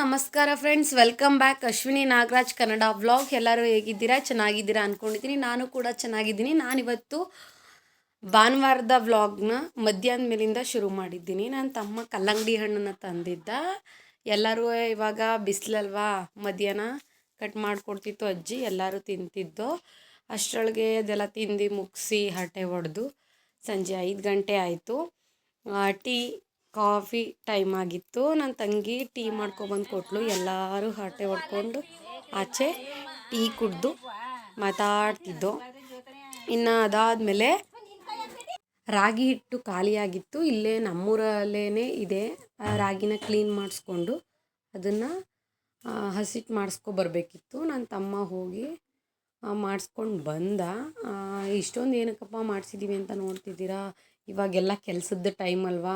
ನಮಸ್ಕಾರ friends welcome back Ashwini Nagaraj Kannada vlog ಎಲ್ಲರೂ ಹೇಗಿದ್ದೀರಾ? ಚೆನ್ನಾಗಿದ್ದೀರಾ ಅಂದ್ಕೊಂಡಿದ್ದೀನಿ ನಾನು ಕೂಡ ಚೆನ್ನಾಗಿದ್ದೀನಿ. ನಾನಿವತ್ತು ಭಾನುವಾರದ ವ್ಲಾಗ್ನ ಮಧ್ಯಾಹ್ನ ಮೇಲಿಂದ ಶುರು ಮಾಡಿದ್ದೀನಿ. ನನ್ನ ತಮ್ಮ ಕಲ್ಲಂಗಡಿ ಹಣ್ಣನ್ನು ತಂದಿದ್ದ. ಎಲ್ಲರೂ ಇವಾಗ ಬಿಸಿಲಲ್ವಾ? ಮಧ್ಯಾಹ್ನ ಕಟ್ ಮಾಡಿಕೊಡ್ತಿತ್ತು ಅಜ್ಜಿ. ಎಲ್ಲರೂ ತಿಂತಿದ್ದು. ಅಷ್ಟರೊಳಗೆ ಅದೆಲ್ಲ ತಿಂದು ಮುಗಿಸಿ ಹರಟೆ ಹೊಡೆದು ಸಂಜೆ ಐದು ಗಂಟೆ ಆಯಿತು. ಟೀ ಕಾಫಿ ಟೈಮ್ ಆಗಿತ್ತು. ನನ್ನ ತಂಗಿ ಟೀ ಮಾಡ್ಕೊಬಂದು ಕೊಟ್ಲು. ಎಲ್ಲರೂ ಹರಟೆ ಹೊಡ್ಕೊಂಡು ಆಚೆ ಟೀ ಕುಡ್ದು ಮಾತಾಡ್ತಿದ್ದು. ಇನ್ನು ಅದಾದಮೇಲೆ ರಾಗಿ ಹಿಟ್ಟು ಖಾಲಿಯಾಗಿತ್ತು ಇಲ್ಲೇ ನಮ್ಮೂರಲ್ಲೇ ಇದೆ. ರಾಗಿನ ಕ್ಲೀನ್ ಮಾಡಿಸ್ಕೊಂಡು ಅದನ್ನು ಹಸಿಟ್ಟು ಮಾಡಿಸ್ಕೊ ಬರಬೇಕಿತ್ತು. ನನ್ನ ತಮ್ಮ ಹೋಗಿ ಮಾಡಿಸ್ಕೊಂಡು ಬಂದ. ಇಷ್ಟೊಂದು ಏನಕ್ಕಪ್ಪ ಮಾಡಿಸಿದ್ದೀವಿ ಅಂತ ನೋಡ್ತಿದ್ದೀರಾ? ಇವಾಗೆಲ್ಲ ಕೆಲಸದ ಟೈಮ್ ಅಲ್ವಾ?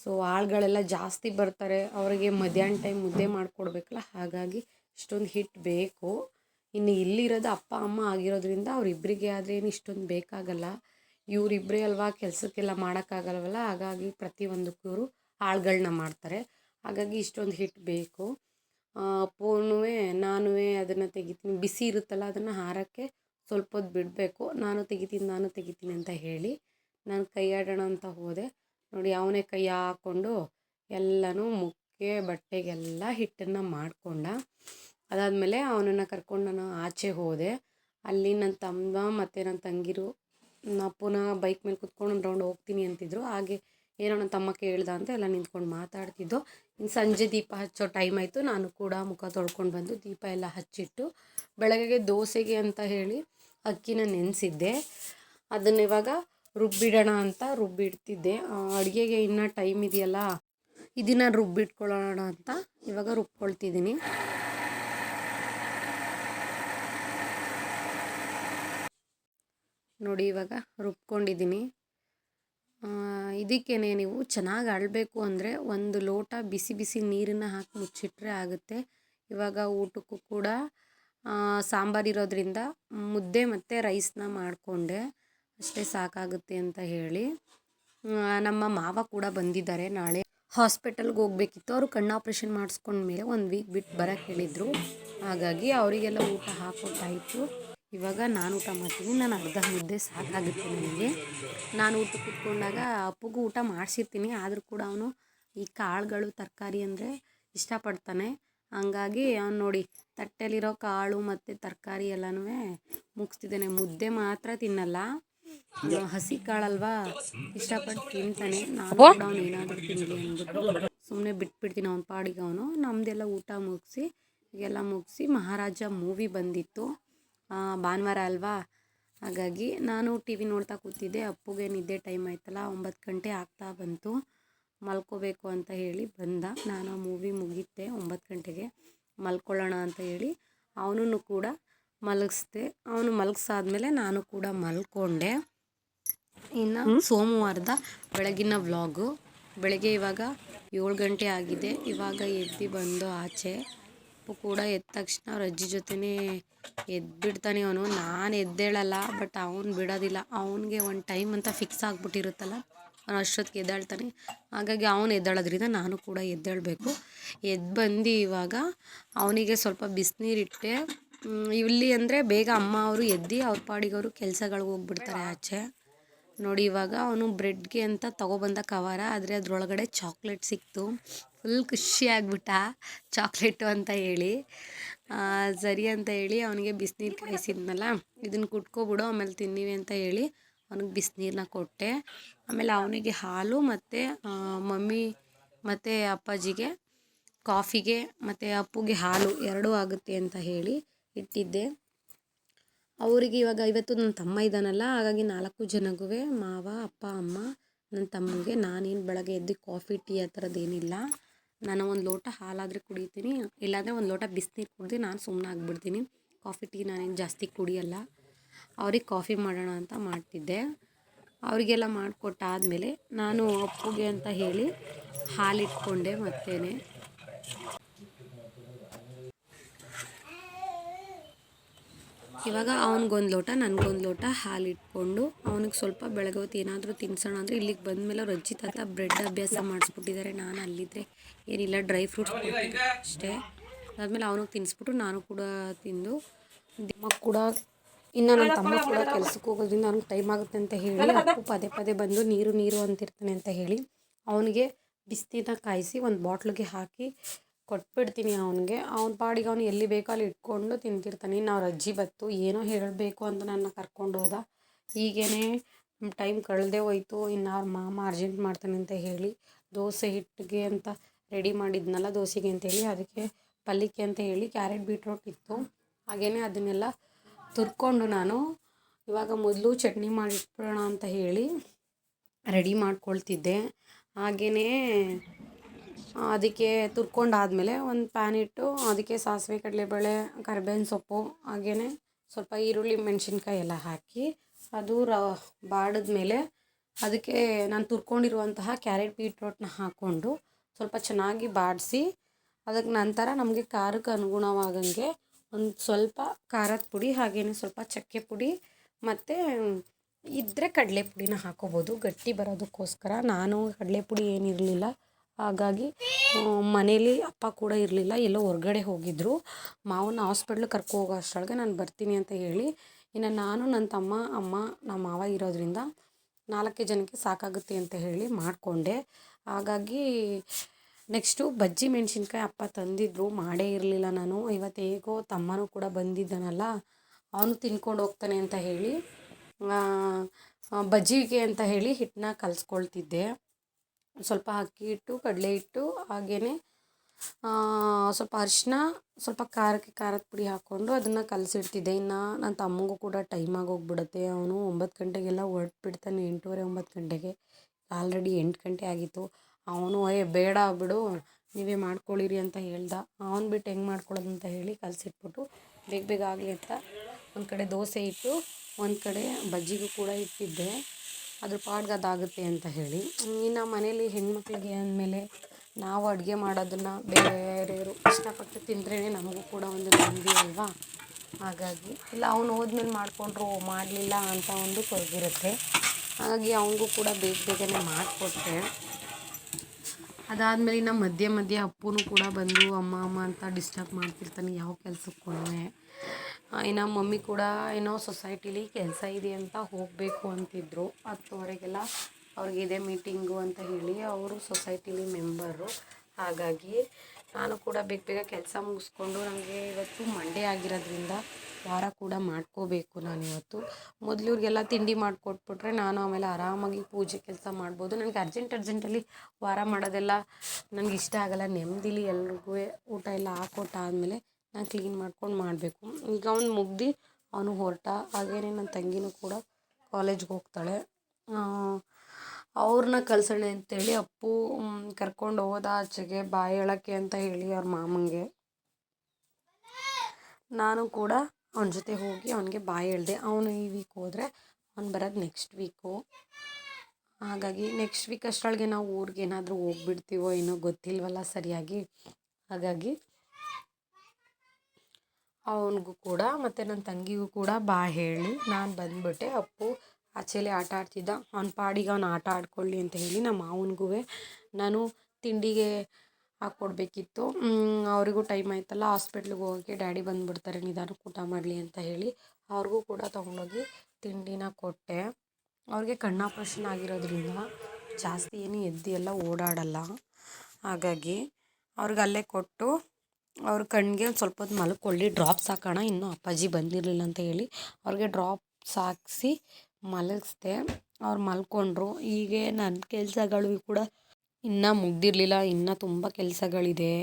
ಸೊ ಆಳುಗಳೆಲ್ಲ ಜಾಸ್ತಿ ಬರ್ತಾರೆ. ಅವರಿಗೆ ಮಧ್ಯಾಹ್ನ ಟೈಮ್ ಮುದ್ದೆ ಮಾಡಿಕೊಡ್ಬೇಕಲ್ಲ. ಹಾಗಾಗಿ ಇಷ್ಟೊಂದು ಹಿಟ್ಟು ಬೇಕು. ಇನ್ನು ಇಲ್ಲಿರೋದು ಅಪ್ಪ, ಅಮ್ಮ ಆಗಿರೋದ್ರಿಂದ ಅವರಿಬ್ಬರಿಗೆ ಆದರೆ ಏನು ಇಷ್ಟೊಂದು ಬೇಕಾಗಲ್ಲ. ಇವರಿಬ್ಬರೇ ಅಲ್ವಾ ಕೆಲಸಕ್ಕೆಲ್ಲ ಮಾಡೋಕ್ಕಾಗಲ್ವಲ್ಲ. ಹಾಗಾಗಿ ಪ್ರತಿಯೊಂದಕ್ಕೂ ಇವರು ಆಳುಗಳನ್ನ ಮಾಡ್ತಾರೆ. ಹಾಗಾಗಿ ಇಷ್ಟೊಂದು ಹಿಟ್ಟು ಬೇಕು. ಅಪ್ಪನೂ ನಾನು ಅದನ್ನು ತೆಗಿತೀನಿ. ಬಿಸಿ ಇರುತ್ತಲ್ಲ, ಅದನ್ನು ಹಾರಕ್ಕೆ ಸ್ವಲ್ಪ ಹೊತ್ತು ಬಿಡಬೇಕು. ನಾನು ತೆಗಿತೀನಿ ನಾನು ತೆಗಿತೀನಿ ಅಂತ ಹೇಳಿ ನಾನು ಕೈಯಾಡೋಣ ಅಂತ ಹೋದೆ. ನೋಡಿ ಅವನೇ ಕೈ ಹಾಕ್ಕೊಂಡು ಎಲ್ಲನೂ ಮುಕ್ಕೆ ಬಟ್ಟೆಗೆಲ್ಲ ಹಿಟ್ಟನ್ನು ಮಾಡಿಕೊಂಡ. ಅದಾದಮೇಲೆ ಅವನನ್ನು ಕರ್ಕೊಂಡು ನಾನು ಆಚೆ ಹೋದೆ. ಅಲ್ಲಿ ನನ್ನ ತಮ್ಮ ಮತ್ತು ನನ್ನ ತಂಗಿರು, ನಾ ಪುನಃ ಬೈಕ್ ಮೇಲೆ ಕುತ್ಕೊಂಡು ರೌಂಡ್ ಹೋಗ್ತೀನಿ ಅಂತಿದ್ರು. ಹಾಗೆ ಏನೋ ನನ್ನ ತಮ್ಮ ಕೇಳ್ದ ಅಂತ ಎಲ್ಲ ನಿಂತ್ಕೊಂಡು ಮಾತಾಡ್ತಿದ್ದೋ. ಇನ್ನು ಸಂಜೆ ದೀಪ ಹಚ್ಚೋ ಟೈಮ್ ಆಯಿತು. ನಾನು ಕೂಡ ಮುಖ ತೊಳ್ಕೊಂಡು ಬಂದು ದೀಪ ಎಲ್ಲ ಹಚ್ಚಿಟ್ಟು ಬೆಳಗ್ಗೆ ದೋಸೆಗೆ ಅಂತ ಹೇಳಿ ಅಕ್ಕಿನ ನೆನೆಸಿದ್ದೆ. ಅದನ್ನ ಇವಾಗ ರುಬ್ಬಿಡೋಣ ಅಂತ ರುಬ್ಬಿಡ್ತಿದ್ದೆ. ಅಡುಗೆಗೆ ಇನ್ನೂ ಟೈಮ್ ಇದೆಯಲ್ಲ, ಇದನ್ನು ರುಬ್ಬಿಟ್ಕೊಳ್ಳೋಣ ಅಂತ ಇವಾಗ ರುಬ್ಕೊಳ್ತಿದ್ದೀನಿ. ನೋಡಿ ಇವಾಗ ರುಬ್ಕೊಂಡಿದ್ದೀನಿ. ಇದಕ್ಕೇನೆ ನೀವು ಚೆನ್ನಾಗಿ ಅಳಬೇಕು ಅಂದರೆ ಒಂದು ಲೋಟ ಬಿಸಿ ಬಿಸಿ ನೀರನ್ನು ಹಾಕಿ ಮುಚ್ಚಿಟ್ರೆ ಆಗುತ್ತೆ. ಇವಾಗ ಊಟಕ್ಕೂ ಕೂಡ ಸಾಂಬಾರು ಇರೋದ್ರಿಂದ ಮುದ್ದೆ ಮತ್ತು ರೈಸ್ನ ಮಾಡಿಕೊಂಡೆ. ಅಷ್ಟೇ ಸಾಕಾಗುತ್ತೆ ಅಂತ ಹೇಳಿ ನಮ್ಮ ಮಾವ ಕೂಡ ಬಂದಿದ್ದಾರೆ. ನಾಳೆ ಹಾಸ್ಪಿಟಲ್ಗೆ ಹೋಗ್ಬೇಕಿತ್ತು. ಅವರು ಕಣ್ಣು ಆಪ್ರೇಷನ್ ಮಾಡಿಸ್ಕೊಂಡ್ಮೇಲೆ ಒಂದು ವೀಕ್ ಬಿಟ್ಟು ಬರಕ್ಕೆ ಹೇಳಿದರು. ಹಾಗಾಗಿ ಅವರಿಗೆಲ್ಲ ಊಟ ಹಾಕೊಟ್ಟಾಯಿತು. ಇವಾಗ ನಾನು ಊಟ ಮಾಡ್ತೀನಿ. ನಾನು ಅರ್ಧ ಮುದ್ದೆ ಸಾಕಾಗುತ್ತೆ ನನಗೆ. ನಾನು ಊಟ ಕುತ್ಕೊಂಡಾಗ ಅಪ್ಪಗೂ ಊಟ ಮಾಡಿಸಿರ್ತೀನಿ. ಆದರೂ ಕೂಡ ಅವನು ಈ ಕಾಳುಗಳು, ತರಕಾರಿ ಅಂದರೆ ಇಷ್ಟಪಡ್ತಾನೆ. ಹಂಗಾಗಿ ಅವ್ನು ನೋಡಿ ತಟ್ಟೆಲಿರೋ ಕಾಳು ಮತ್ತು ತರಕಾರಿ ಎಲ್ಲನೂ ಮುಗಿಸ್ತಿದ್ದಾನೆ. ಮುದ್ದೆ ಮಾತ್ರ ತಿನ್ನಲ್ಲ. ಹಸಿ ಕಾಳಲ್ವಾ? ಇಷ್ಟಪಟ್ಟು ತಿಂತಾನೆ. ನಾನು ಅವ್ನು ಏನಾದರೂ ತಿನ್ನಲಿ ಅಂದ್ಬಿಟ್ಟು ಸುಮ್ಮನೆ ಬಿಟ್ಬಿಡ್ತೀನಿ ಅವ್ನ ಪಾಡಿಗೆ ಅವನು. ನಮ್ಮದೆಲ್ಲ ಊಟ ಮುಗಿಸಿ ಎಲ್ಲ ಮುಗಿಸಿ ಮಹಾರಾಜ ಮೂವಿ ಬಂದಿತ್ತು. ಭಾನುವಾರ ಅಲ್ವಾ? ಹಾಗಾಗಿ ನಾನು ಟಿ ವಿ ನೋಡ್ತಾ ಕೂತಿದ್ದೆ. ಅಪ್ಪುಗೆ ನಿದ್ದೆ ಟೈಮ್ ಆಯ್ತಲ್ಲ ಒಂಬತ್ತು ಗಂಟೆ ಆಗ್ತಾ ಬಂತು. ಮಲ್ಕೋಬೇಕು ಅಂತ ಹೇಳಿ ಬಂದ. ನಾನು ಆ ಮೂವಿ ಮುಗಿತೆ ಒಂಬತ್ತು ಗಂಟೆಗೆ ಮಲ್ಕೊಳ್ಳೋಣ ಅಂತ ಹೇಳಿ ಅವನು ಕೂಡ ಮಲಗಿಸ್ದೆ. ಅವನು ಮಲಗಿಸಾದ್ಮೇಲೆ ನಾನು ಕೂಡ ಮಲ್ಕೊಂಡೆ. ಇನ್ನು ಸೋಮವಾರದ ಬೆಳಗಿನ ವ್ಲಾಗು. ಬೆಳಗ್ಗೆ ಇವಾಗ ಏಳು ಗಂಟೆ ಆಗಿದೆ. ಇವಾಗ ಎದ್ದು ಬಂದು ಆಚೆ. ಕೂಡ ಎದ್ದ ತಕ್ಷಣ ಅವ್ರ ಅಜ್ಜಿ ಜೊತೆನೇ ಎದ್ಬಿಡ್ತಾನೆ ಅವನು. ನಾನು ಎದ್ದೇಳಲ್ಲ ಬಟ್ ಅವನು ಬಿಡೋದಿಲ್ಲ. ಅವನಿಗೆ ಒಂದು ಟೈಮ್ ಅಂತ ಫಿಕ್ಸ್ ಆಗಿಬಿಟ್ಟಿರುತ್ತಲ್ಲ ಅವನು ಅಷ್ಟೊತ್ತಿಗೆ ಎದ್ದೇಳ್ತಾನೆ. ಹಾಗಾಗಿ ಅವನು ಎದ್ದೇಳೋದ್ರಿಂದ ನಾನು ಕೂಡ ಎದ್ದೇಳಬೇಕು. ಎದ್ದು ಬಂದು ಇವಾಗ ಅವನಿಗೆ ಸ್ವಲ್ಪ ಬಿಸಿನೀರಿಟ್ಟೆ ಇಲ್ಲಿ ಅಂದರೆ ಬೇಗ ಅಮ್ಮ ಅವರು ಎದ್ದು ಅವ್ರ ಪಾಡಿಗೆ ಅವರು ಕೆಲಸಗಳಿಗೆ ಹೋಗ್ಬಿಡ್ತಾರೆ ಆಚೆ. ನೋಡಿ, ಇವಾಗ ಅವನು ಬ್ರೆಡ್ಗೆ ಅಂತ ತೊಗೊಬಂದ ಕವರ, ಆದರೆ ಅದರೊಳಗಡೆ ಚಾಕ್ಲೇಟ್ ಸಿಕ್ತು. ಫುಲ್ ಖುಷಿ ಆಗ್ಬಿಟ್ಟ ಚಾಕ್ಲೇಟು ಅಂತ ಹೇಳಿ. ಸರಿ ಅಂತ ಹೇಳಿ ಅವನಿಗೆ ಬಿಸಿನೀರು ಕಾಯಿಸಿದ್ನಲ್ಲ ಇದನ್ನು ಕುಟ್ಕೊಬಿಡು, ಆಮೇಲೆ ತಿನ್ನಿವಿ ಅಂತ ಹೇಳಿ ಅವನಿಗೆ ಬಿಸಿನೀರನ್ನ ಕೊಟ್ಟೆ. ಆಮೇಲೆ ಅವನಿಗೆ ಹಾಲು ಮತ್ತು ಮಮ್ಮಿ ಮತ್ತು ಅಪ್ಪಾಜಿಗೆ ಕಾಫಿಗೆ ಮತ್ತು ಅಪ್ಪುಗೆ ಹಾಲು ಎರಡೂ ಆಗುತ್ತೆ ಅಂತ ಹೇಳಿ ಇಟ್ಟಿದ್ದೆ. ಅವರಿಗೆ ಇವಾಗ ಇವತ್ತು ನನ್ನ ತಮ್ಮ ಇದ್ದಾನಲ್ಲ, ಹಾಗಾಗಿ ನಾಲ್ಕು ಜನಗೂ ಮಾವ, ಅಪ್ಪ, ಅಮ್ಮ, ನನ್ನ ತಮ್ಮಗೆ. ನಾನೇನು ಬೆಳಗ್ಗೆ ಎದ್ದು ಕಾಫಿ, ಟೀ ಆ ಥರದ್ದು ಏನಿಲ್ಲ. ನಾನು ಒಂದು ಲೋಟ ಹಾಲಾದರೆ ಕುಡಿತೀನಿ. ಇಲ್ಲಾಂದರೆ ಒಂದು ಲೋಟ ಬಿಸಿನೀರು ಕುಡ್ದು ನಾನು ಸುಮ್ಮನೆ ಆಗಿಬಿಡ್ತೀನಿ. ಕಾಫಿ, ಟೀ ನಾನೇನು ಜಾಸ್ತಿ ಕುಡಿಯಲ್ಲ. ಅವ್ರಿಗೆ ಕಾಫಿ ಮಾಡೋಣ ಅಂತ ಮಾಡ್ತಿದ್ದೆ. ಅವರಿಗೆಲ್ಲ ಮಾಡಿಕೊಟ್ಟಾದಮೇಲೆ ನಾನು ಅಪ್ಪುಗೆ ಅಂತ ಹೇಳಿ ಹಾಲಿಟ್ಕೊಂಡೆ ಮತ್ತೇನೆ. ಇವಾಗ ಅವ್ನಿಗೊಂದು ಲೋಟ ನನಗೊಂದು ಲೋಟ ಹಾಲು ಇಟ್ಕೊಂಡು ಅವ್ನಿಗೆ ಸ್ವಲ್ಪ ಬೆಳಗ್ಗೆ ಹೊತ್ತು ಏನಾದರೂ ತಿನ್ಸೋಣ ಅಂದರೆ ಇಲ್ಲಿಗೆ ಬಂದಮೇಲೆ ಮೇಲೆ ಅಜ್ಜಿ ತಾತ ಬ್ರೆಡ್ ಅಭ್ಯಾಸ ಮಾಡಿಸ್ಬಿಟ್ಟಿದ್ದಾರೆ ನಾನು ಅಲ್ಲಿದ್ದರೆ ಏನಿಲ್ಲ ಡ್ರೈ ಫ್ರೂಟ್ಸ್ ಅಷ್ಟೇ. ಅದಾದಮೇಲೆ ಅವನಿಗೆ ತಿನ್ನಿಸ್ಬಿಟ್ಟು ನಾನು ಕೂಡ ತಿಂದು ಅಮ್ಮ ಕೂಡ ಇನ್ನು ನನ್ನ ತಮ್ಮ ಕೂಡ ಕೆಲಸಕ್ಕೆ ಹೋಗೋದ್ರಿಂದ ಅವ್ನಿಗೆ ಟೈಮ್ ಆಗುತ್ತೆ ಅಂತ ಹೇಳಿ ಅಪ್ಪು ಪದೇ ಪದೇ ಬಂದು ನೀರು ನೀರು ಅಂತಿರ್ತಾನೆ ಅಂತ ಹೇಳಿ ಅವನಿಗೆ ಬಿಸಿನ ಕಾಯಿಸಿ ಒಂದು ಬಾಟ್ಲಿಗೆ ಹಾಕಿ ಕೊಟ್ಬಿಡ್ತೀನಿ ಅವನಿಗೆ. ಅವ್ನ ಪಾಡಿಗೆ ಅವನು ಎಲ್ಲಿ ಬೇಕೋ ಅಲ್ಲಿ ಇಟ್ಕೊಂಡು ತಿಂತಿರ್ತಾನೆ. ಇನ್ನು ಅಜ್ಜಿ ಬತ್ತು ಏನೋ ಹೇಳಬೇಕು ಅಂತ ನನ್ನ ಕರ್ಕೊಂಡು ಹೋದ. ಹೀಗೇ ಟೈಮ್ ಕಳೆದೇ ಹೋಯ್ತು. ಇನ್ನು ಅವ್ರ ಮಾಮ ಅರ್ಜೆಂಟ್ ಮಾಡ್ತಾನೆ ಅಂತ ಹೇಳಿ ದೋಸೆ ಹಿಟ್ಟಿಗೆ ಅಂತ ರೆಡಿ ಮಾಡಿದ್ನಲ್ಲ ದೋಸೆಗೆ ಅಂತೇಳಿ ಅದಕ್ಕೆ ಪಲ್ಯಕ್ಕೆ ಅಂತ ಹೇಳಿ ಕ್ಯಾರೆಟ್ ಬೀಟ್ರೋಟ್ ಇತ್ತು. ಹಾಗೆಯೇ ಅದನ್ನೆಲ್ಲ ತುರ್ಕೊಂಡು ನಾನು ಇವಾಗ ಮೊದಲು ಚಟ್ನಿ ಮಾಡಿಟ್ಬಿಡೋಣ ಅಂತ ಹೇಳಿ ರೆಡಿ ಮಾಡ್ಕೊಳ್ತಿದ್ದೆ. ಹಾಗೆಯೇ ಅದಕ್ಕೆ ತುರ್ಕೊಂಡಾದಮೇಲೆ ಒಂದು ಪ್ಯಾನ್ ಇಟ್ಟು ಅದಕ್ಕೆ ಸಾಸಿವೆ, ಕಡಲೆಬೇಳೆ, ಕರ್ಬೇವಿನ ಸೊಪ್ಪು ಹಾಗೆಯೇ ಸ್ವಲ್ಪ ಈರುಳ್ಳಿ, ಮೆಣಸಿನ್ಕಾಯಿ ಎಲ್ಲ ಹಾಕಿ ಅದು ರ ಬಾಡಿದ್ಮೇಲೆ ಅದಕ್ಕೆ ನಾನು ತುರ್ಕೊಂಡಿರುವಂತಹ ಕ್ಯಾರೆಟ್ ಬೀಟ್ರೋಟ್ನ ಹಾಕ್ಕೊಂಡು ಸ್ವಲ್ಪ ಚೆನ್ನಾಗಿ ಬಾಡಿಸಿ ಅದಕ್ಕೆ ನಂತರ ನಮಗೆ ಖಾರಕ್ಕೆ ಅನುಗುಣವಾಗಂಗೆ ಒಂದು ಸ್ವಲ್ಪ ಖಾರದ ಪುಡಿ ಹಾಗೆಯೇ ಸ್ವಲ್ಪ ಚಕ್ಕೆ ಪುಡಿ ಮತ್ತು ಇದ್ದರೆ ಕಡಲೆ ಪುಡಿನ ಹಾಕೋಬೋದು. ಗಟ್ಟಿ ಬರೋದಕ್ಕೋಸ್ಕರ ನಾನು ಕಡಲೆ ಪುಡಿ ಏನಿರಲಿಲ್ಲ. ಹಾಗಾಗಿ ಮನೇಲಿ ಅಪ್ಪ ಕೂಡ ಇರಲಿಲ್ಲ, ಎಲ್ಲೋ ಹೊರ್ಗಡೆ ಹೋಗಿದ್ದರು ಮಾವನ ಹಾಸ್ಪಿಟ್ಲಿಗೆ ಕರ್ಕೊ ಹೋಗೋ ಅಷ್ಟರೊಳಗೆ ನಾನು ಬರ್ತೀನಿ ಅಂತ ಹೇಳಿ, ಇನ್ನು ನಾನು ನನ್ನ ತಮ್ಮ, ಅಮ್ಮ ನಮ್ಮ ಮಾವ ಇರೋದರಿಂದ ನಾಲ್ಕೇ ಜನಕ್ಕೆ ಸಾಕಾಗುತ್ತೆ ಅಂತ ಹೇಳಿ ಮಾಡಿಕೊಂಡೆ. ಹಾಗಾಗಿ, ನೆಕ್ಸ್ಟು ಬಜ್ಜಿ ಮೆಣಸಿನ್ಕಾಯಿ ಅಪ್ಪ ತಂದಿದ್ದರು ಮಾಡೇ ಇರಲಿಲ್ಲ ನಾನು. ಇವತ್ತು ಹೇಗೋ ತಮ್ಮನೂ ಕೂಡ ಬಂದಿದ್ದಾನಲ್ಲ, ಅವನು ತಿನ್ಕೊಂಡು ಹೋಗ್ತಾನೆ ಅಂತ ಹೇಳಿ ಬಜ್ಜಿಗೆ ಅಂತ ಹೇಳಿ ಹಿಟ್ಟನ್ನ ಕಲಿಸ್ಕೊಳ್ತಿದ್ದೆ. ಸ್ವಲ್ಪ ಅಕ್ಕಿ ಹಿಟ್ಟು, ಕಡಲೆ ಹಿಟ್ಟು ಹಾಗೆಯೇ ಸ್ವಲ್ಪ ಅರಿಶಿನ ಸ್ವಲ್ಪ ಖಾರಕ್ಕೆ ಖಾರದ ಪುಡಿ ಹಾಕ್ಕೊಂಡು ಅದನ್ನು ಕಲಸಿಡ್ತಿದ್ದೆ. ಇನ್ನು ನನ್ನ ತಮ್ಮಗೂ ಕೂಡ ಟೈಮ್ ಆಗೋಗ್ಬಿಡುತ್ತೆ ಅವನು ಒಂಬತ್ತು ಗಂಟೆಗೆಲ್ಲ ಹೊರಟ್ಬಿಡ್ತಾನೆ, ಎಂಟೂವರೆ, ಒಂಬತ್ತು ಗಂಟೆಗೆ. ಆಲ್ರೆಡಿ ಎಂಟು ಗಂಟೆ ಆಗಿತ್ತು. ಅವನು, ಏ, ಬೇಡ ಬಿಡು, ನೀವೇ ಮಾಡ್ಕೊಳ್ಳಿರಿ ಅಂತ ಹೇಳ್ದ. ಅವ್ನು ಬಿಟ್ಟು ಹೆಂಗೆ ಮಾಡ್ಕೊಳ್ಳೋದು ಅಂತ ಹೇಳಿ ಕಲಸಿಟ್ಬಿಟ್ಟು ಬೇಗ ಬೇಗ ಆಗಲಿ ಅಂತ ಒಂದು ಕಡೆ ದೋಸೆ ಇಟ್ಟು, ಒಂದು ಕಡೆ ಬಜ್ಜಿಗೂ ಕೂಡ ಇಟ್ಟಿದ್ದೆ. ಅದ್ರ ಪಾಡ್ಗೆ ಅದಾಗುತ್ತೆ ಅಂತ ಹೇಳಿ. ಇನ್ನು ಮನೇಲಿ ಹೆಣ್ಮಕ್ಳಿಗೆ ಅಂದಮೇಲೆ ನಾವು ಅಡುಗೆ ಮಾಡೋದನ್ನು ಬೇರೆಯವರು ಇಷ್ಟಪಟ್ಟು ತಿಂದ್ರೇ ನಮಗೂ ಕೂಡ ಒಂದು ನೆಮ್ಮದಿ ಅಲ್ವಾ? ಹಾಗಾಗಿ, ಇಲ್ಲ ಅವನು ಹೋದ್ಮೇಲೆ ಮಾಡಿಕೊಂಡ್ರು ಮಾಡಲಿಲ್ಲ ಅಂತ ಒಂದು ಕೊರಗಿರುತ್ತೆ. ಹಾಗಾಗಿ ಅವನಿಗೂ ಕೂಡ ಬೇಗ ಬೇಗನೆ ಮಾಡಿಕೊಟ್ಟೆ. ಅದಾದಮೇಲೆ ಇನ್ನು ಮಧ್ಯೆ ಮಧ್ಯೆ ಅಪ್ಪನೂ ಕೂಡ ಬಂದು, ಅಮ್ಮ ಅಮ್ಮ ಅಂತ ಡಿಸ್ಟರ್ಬ್ ಮಾಡ್ತಿರ್ತಾನೆ, ಯಾವ ಕೆಲ್ಸಕ್ಕೂ ಇನ್ನು ಮಮ್ಮಿ ಕೂಡ ಏನೋ ಸೊಸೈಟಿಲಿ ಕೆಲಸ ಇದೆ ಅಂತ ಹೋಗಬೇಕು ಅಂತಿದ್ದರು ಹತ್ತುವರೆಗೆಲ್ಲ ಅವ್ರಿಗಿದೆ ಮೀಟಿಂಗು ಅಂತ ಹೇಳಿ ಅವರು ಸೊಸೈಟಿಲಿ ಮೆಂಬರು ಹಾಗಾಗಿ ನಾನು ಕೂಡ ಬೇಗ ಬೇಗ ಕೆಲಸ ಮುಗಿಸ್ಕೊಂಡು ನನಗೆ ಇವತ್ತು ಮಂಡೇ ಆಗಿರೋದ್ರಿಂದ ವಾರ ಕೂಡ ಮಾಡ್ಕೋಬೇಕು ನಾನು ಇವತ್ತು. ಮೊದಲು ಇವ್ರಿಗೆಲ್ಲ ತಿಂಡಿ ಮಾಡಿಕೊಟ್ಬಿಟ್ರೆ ನಾನು ಆಮೇಲೆ ಆರಾಮಾಗಿ ಪೂಜೆ ಕೆಲಸ ಮಾಡ್ಬೋದು. ನನಗೆ ಅರ್ಜೆಂಟ್ ಅರ್ಜೆಂಟಲ್ಲಿ ವಾರ ಮಾಡೋದೆಲ್ಲ ನನಗೆ ಇಷ್ಟ ಆಗೋಲ್ಲ. ನೆಮ್ಮದಿಲಿ ಎಲ್ರಿಗೂ ಊಟ ಎಲ್ಲ ಹಾಕ್ಕೊಟ್ಟಾದ್ಮೇಲೆ ನಾನು ಕ್ಲೀನ್ ಮಾಡ್ಕೊಂಡು ಮಾಡಬೇಕು. ಈಗ ಅವ್ನು ಮುಗ್ದು ಅವನು ಹೊರಟ. ಹಾಗೇನೆ ನನ್ನ ತಂಗಿನೂ ಕೂಡ ಕಾಲೇಜ್ಗೆ ಹೋಗ್ತಾಳೆ. ಅವ್ರನ್ನ ಕಳ್ಸೋಣ ಅಂತೇಳಿ ಅಪ್ಪು ಕರ್ಕೊಂಡು ಹೋದ ಆಚೆಗೆ, ಬಾಯಿ ಹೇಳೋಕ್ಕೆ ಅಂತ ಹೇಳಿ ಅವ್ರ ಮಾಮಂಗೆ. ನಾನು ಕೂಡ ಅವನ ಜೊತೆ ಹೋಗಿ ಅವನಿಗೆ ಬಾಯಿ ಹೇಳಿದೆ. ಅವನು ಈ ವೀಕ್ ಹೋದರೆ ಅವ್ನು ಬರೋದು ನೆಕ್ಸ್ಟ್ ವೀಕು ಹಾಗಾಗಿ ನೆಕ್ಸ್ಟ್ ವೀಕ್ ಅಷ್ಟರೊಳಗೆ ನಾವು ಊರಿಗೆ ಏನಾದರೂ ಹೋಗ್ಬಿಡ್ತೀವೋ ಏನೋ ಗೊತ್ತಿಲ್ವಲ್ಲ ಸರಿಯಾಗಿ. ಹಾಗಾಗಿ ಅವನಿಗೂ ಕೂಡ ಮತ್ತು ನನ್ನ ತಂಗಿಗೂ ಕೂಡ ಬಾ ಹೇಳಿ. ನಾನು ಬಂದುಬಿಟ್ಟೆ. ಅಪ್ಪು ಆಚೆಲೆ ಆಟ ಆಡ್ತಿದ್ದ. ಅವ್ನ ಪಾಡಿಗೆ ಅವ್ನು ಆಟ ಆಡ್ಕೊಳ್ಳಿ ಅಂತ ಹೇಳಿ ನಮ್ಮ ಮಾವನಿಗೂ ನಾನು ತಿಂಡಿಗೆ ಹಾಕ್ಕೊಡ್ಬೇಕಿತ್ತು ಅವರಿಗೂ ಟೈಮ್ ಆಯ್ತಲ್ಲ, ಹಾಸ್ಪಿಟ್ಲಿಗೆ ಹೋಗೋಕ್ಕೆ ಡ್ಯಾಡಿ ಬಂದುಬಿಡ್ತಾರೆ ನಿಧಾನಕ್ಕೆ ಊಟ ಮಾಡಲಿ ಅಂತ ಹೇಳಿ ಅವ್ರಿಗೂ ಕೂಡ ತೊಗೊಂಡೋಗಿ ತಿಂಡಿನ ಕೊಟ್ಟೆ. ಅವ್ರಿಗೆ ಕಣ್ಣು ಆಪ್ರೇಷನ್ ಆಗಿರೋದ್ರಿಂದ ಜಾಸ್ತಿ ಏನು ಎದ್ದು ಎಲ್ಲ ಓಡಾಡಲ್ಲ. ಹಾಗಾಗಿ ಅವ್ರಿಗೆ ಅಲ್ಲೇ ಕೊಟ್ಟು ಅವ್ರ ಕಣ್ಣಿಗೆ ಒಂದು ಸ್ವಲ್ಪ ಹೊತ್ತು ಮಲ್ಕೊಳ್ಳಿ ಡ್ರಾಪ್ಸ್ ಹಾಕೋಣ, ಇನ್ನೂ ಅಪ್ಪಾಜಿ ಬಂದಿರಲಿಲ್ಲ ಅಂತ ಹೇಳಿ ಅವ್ರಿಗೆ ಡ್ರಾಪ್ಸ್ ಹಾಕಿಸಿ ಮಲಗಿಸ್ದೆ. ಅವ್ರು ಮಲ್ಕೊಂಡ್ರು. ಹೀಗೆ ನನ್ನ ಕೆಲಸಗಳು ಕೂಡ ಇನ್ನೂ ಮುಗ್ದಿರಲಿಲ್ಲ, ಇನ್ನೂ ತುಂಬ ಕೆಲಸಗಳಿದೆ.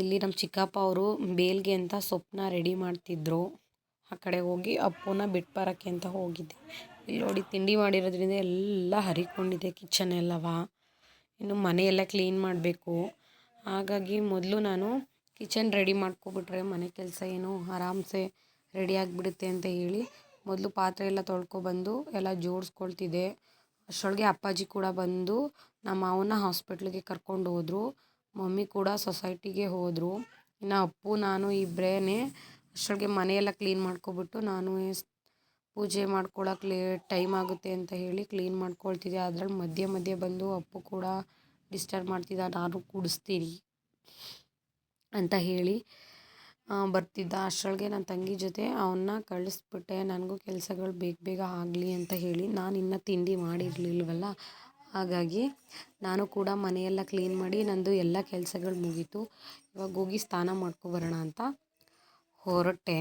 ಇಲ್ಲಿ ನಮ್ಮ ಚಿಕ್ಕಪ್ಪ ಅವರು ಬೇಲ್ಗೆ ಅಂತ ಸೊಪ್ಪನ್ನ ರೆಡಿ ಮಾಡ್ತಿದ್ರು. ಆ ಕಡೆ ಹೋಗಿ ಅಪ್ಪನ ಬಿಟ್ಟು ಅಂತ ಹೋಗಿದ್ದೆ. ಇಲ್ಲಿ ನೋಡಿ ತಿಂಡಿ ಮಾಡಿರೋದ್ರಿಂದ ಎಲ್ಲ ಹರಿಕೊಂಡಿದೆ ಕಿಚನ್ ಎಲ್ಲವ. ಇನ್ನು ಮನೆಯೆಲ್ಲ ಕ್ಲೀನ್ ಮಾಡಬೇಕು. ಹಾಗಾಗಿ ಮೊದಲು ನಾನು ಕಿಚನ್ ರೆಡಿ ಮಾಡ್ಕೊಬಿಟ್ರೆ ಮನೆ ಕೆಲಸ ಏನು ಆರಾಮ್ಸೆ ರೆಡಿ ಆಗಿಬಿಡುತ್ತೆ ಅಂತ ಹೇಳಿ ಮೊದಲು ಪಾತ್ರೆ ಎಲ್ಲ ತೊಳ್ಕೊಬಂದು ಎಲ್ಲ ಜೋಡಿಸ್ಕೊಳ್ತಿದ್ದೆ. ಅಷ್ಟರೊಳಗೆ ಅಪ್ಪಾಜಿ ಕೂಡ ಬಂದು ನಮ್ಮ ಮಾವನ ಹಾಸ್ಪಿಟ್ಲಿಗೆ ಕರ್ಕೊಂಡು ಹೋದರು. ಮಮ್ಮಿ ಕೂಡ ಸೊಸೈಟಿಗೆ ಹೋದರು. ಇನ್ನು ಅಪ್ಪು, ನಾನು ಇಬ್ಬರೇ ಅಷ್ಟರೊಳಗೆ ಮನೆಯೆಲ್ಲ ಕ್ಲೀನ್ ಮಾಡ್ಕೊಬಿಟ್ಟು ನಾನು ಪೂಜೆ ಮಾಡ್ಕೊಳಕ್ಕೆ ಲೇ ಟೈಮ್ ಆಗುತ್ತೆ ಅಂತ ಹೇಳಿ ಕ್ಲೀನ್ ಮಾಡ್ಕೊಳ್ತಿದ್ದೆ. ಅದ್ರಲ್ಲಿ ಮಧ್ಯೆ ಮಧ್ಯೆ ಬಂದು ಅಪ್ಪು ಕೂಡ ಡಿಸ್ಟರ್ಬ್ ಮಾಡ್ತಿದ್ದ ನಾನು ಕೂಡಿಸ್ತೀನಿ. ಅಂತ ಹೇಳಿ ಬರ್ತಿದ್ದ ಅಷ್ಟರೊಳಗೆ ನನ್ನ ತಂಗಿ ಜೊತೆ ಅವನ್ನ ಕಳಿಸ್ಬಿಟ್ಟೆ. ನನಗೂ ಕೆಲಸಗಳು ಬೇಗ ಬೇಗ ಆಗಲಿ ಅಂತ ಹೇಳಿ ನಾನು ಇನ್ನೂ ತಿಂಡಿ ಮಾಡಿರಲಿಲ್ವಲ್ಲ, ಹಾಗಾಗಿ ನಾನು ಕೂಡ ಮನೆಯೆಲ್ಲ ಕ್ಲೀನ್ ಮಾಡಿ ನಂದು ಎಲ್ಲ ಕೆಲಸಗಳು ಮುಗೀತು. ಇವಾಗ ಹೋಗಿ ಸ್ನಾನ ಮಾಡ್ಕೊಬರೋಣ ಅಂತ ಹೊರಟೆ.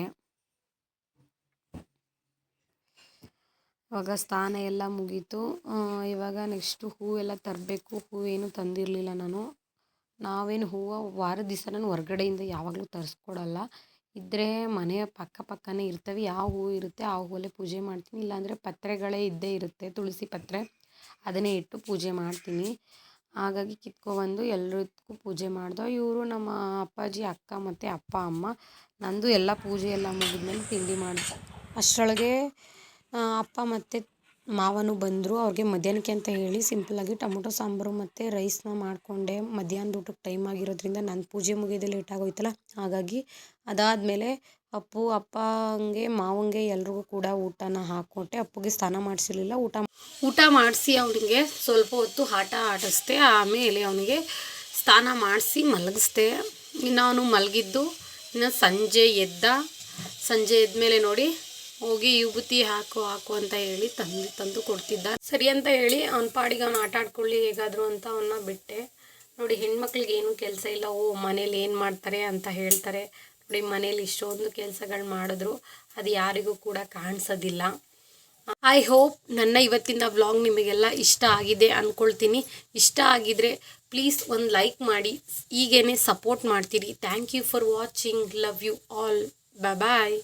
ಇವಾಗ ಸ್ನಾನ ಎಲ್ಲ ಮುಗೀತು. ಇವಾಗ ನೆಕ್ಸ್ಟು ಹೂವೆಲ್ಲ ತರಬೇಕು. ಹೂವೇನು ತಂದಿರಲಿಲ್ಲ ನಾನು. ನಾವೇನು ಹೂವು ವಾರದ ದಿವಸ ನಾನು ಹೊರ್ಗಡೆಯಿಂದ ಯಾವಾಗಲೂ ತರಿಸ್ಕೊಡಲ್ಲ. ಇದ್ದರೆ ಮನೆಯ ಪಕ್ಕ ಪಕ್ಕನೇ ಇರ್ತವೆ. ಯಾವ ಹೂವು ಇರುತ್ತೆ ಆ ಹೂವಲ್ಲೇ ಪೂಜೆ ಮಾಡ್ತೀನಿ. ಇಲ್ಲಾಂದರೆ ಪತ್ರೆಗಳೇ ಇದ್ದೇ ಇರುತ್ತೆ. ತುಳಸಿ ಪತ್ರೆ ಅದನ್ನೇ ಇಟ್ಟು ಪೂಜೆ ಮಾಡ್ತೀನಿ. ಹಾಗಾಗಿ ಕಿತ್ಕೊಬಂದು ಎಲ್ಲರಿಗೂ ಪೂಜೆ ಮಾಡ್ದೆ. ಇವರು ನಮ್ಮ ಅಪ್ಪಾಜಿ, ಅಕ್ಕ ಮತ್ತು ಅಪ್ಪ, ಅಮ್ಮ ನಂದು ಎಲ್ಲ ಪೂಜೆ ಎಲ್ಲ ಮುಗಿದ್ಮೇಲೆ ತಿಂಡಿ ಮಾಡಿದೆ ಅಷ್ಟರೊಳಗೆ ಅಪ್ಪ ಮತ್ತು ಮಾವನು ಬಂದರು, ಅವ್ರಿಗೆ ಮಧ್ಯಾಹ್ನಕ್ಕೆ ಅಂತ ಹೇಳಿ ಸಿಂಪಲ್ಲಾಗಿ ಟೊಮೊಟೊ ಸಾಂಬಾರು ಮತ್ತು ರೈಸ್ನ ಮಾಡಿಕೊಂಡೆ. ಮಧ್ಯಾಹ್ನದ ಊಟಕ್ಕೆ ಟೈಮ್ ಆಗಿರೋದ್ರಿಂದ ನನ್ನ ಪೂಜೆ ಮುಗಿಯೋದೇ ಲೇಟ್ ಆಗೋಯ್ತಲ್ಲ, ಹಾಗಾಗಿ ಅದಾದಮೇಲೆ ಅಪ್ಪು, ಅಪ್ಪಂಗೆ, ಮಾವಂಗೆ ಎಲ್ರಿಗೂ ಕೂಡ ಊಟನ ಹಾಕ್ಕೊಟ್ಟೆ. ಅಪ್ಪುಗೆ ಸ್ನಾನ ಮಾಡಿಸಿರ್ಲಿಲ್ಲ, ಊಟ ಊಟ ಮಾಡಿಸಿ ಅವನಿಗೆ ಸ್ವಲ್ಪ ಹೊತ್ತು ಆಟ ಆಡಿಸ್ದೆ. ಆಮೇಲೆ ಅವನಿಗೆ ಸ್ನಾನ ಮಾಡಿಸಿ ಮಲಗಿಸ್ದೆ. ಇನ್ನು ಅವನು ಮಲಗಿದ್ದು, ಇನ್ನು ಸಂಜೆ ಎದ್ದ ಸಂಜೆ ಎದ್ದ ಮೇಲೆ ನೋಡಿ ಹೋಗಿ ವಿಭೂತಿ ಹಾಕು ಹಾಕು ಅಂತ ಹೇಳಿ ತಂದು ತಂದು ಕೊಡ್ತಿದ್ದ ಸರಿ ಅಂತ ಹೇಳಿ ಅವನ ಪಾಡಿಗೆ ಅವ್ನು ಆಟ ಆಡ್ಕೊಳ್ಳಿ ಹೇಗಾದ್ರು ಅಂತ ಅವನ್ನ ಬಿಟ್ಟೆ. ನೋಡಿ, ಹೆಣ್ಮಕ್ಳಿಗೆ ಏನು ಕೆಲಸ ಇಲ್ಲ. ಓ, ಮನೇಲಿ ಏನು ಮಾಡ್ತಾರೆ ಅಂತ ಹೇಳ್ತಾರೆ. ನೋಡಿ, ಮನೇಲಿ ಇಷ್ಟೊಂದು ಕೆಲಸಗಳು ಮಾಡಿದ್ರು. ಅದು ಯಾರಿಗೂ ಕೂಡ ಕಾಣಿಸೋದಿಲ್ಲ. ಐ ಹೋಪ್ ನನ್ನ ಇವತ್ತಿನ ವ್ಲಾಗ್ ನಿಮಗೆಲ್ಲ ಇಷ್ಟ ಆಗಿದೆ ಅಂದ್ಕೊಳ್ತೀನಿ ಇಷ್ಟ ಆಗಿದ್ರೆ ಪ್ಲೀಸ್ ಒಂದು ಲೈಕ್ ಮಾಡಿ. ಈಗೇನೆ ಸಪೋರ್ಟ್ ಮಾಡ್ತೀರಿ. Thank you for watching love you all bye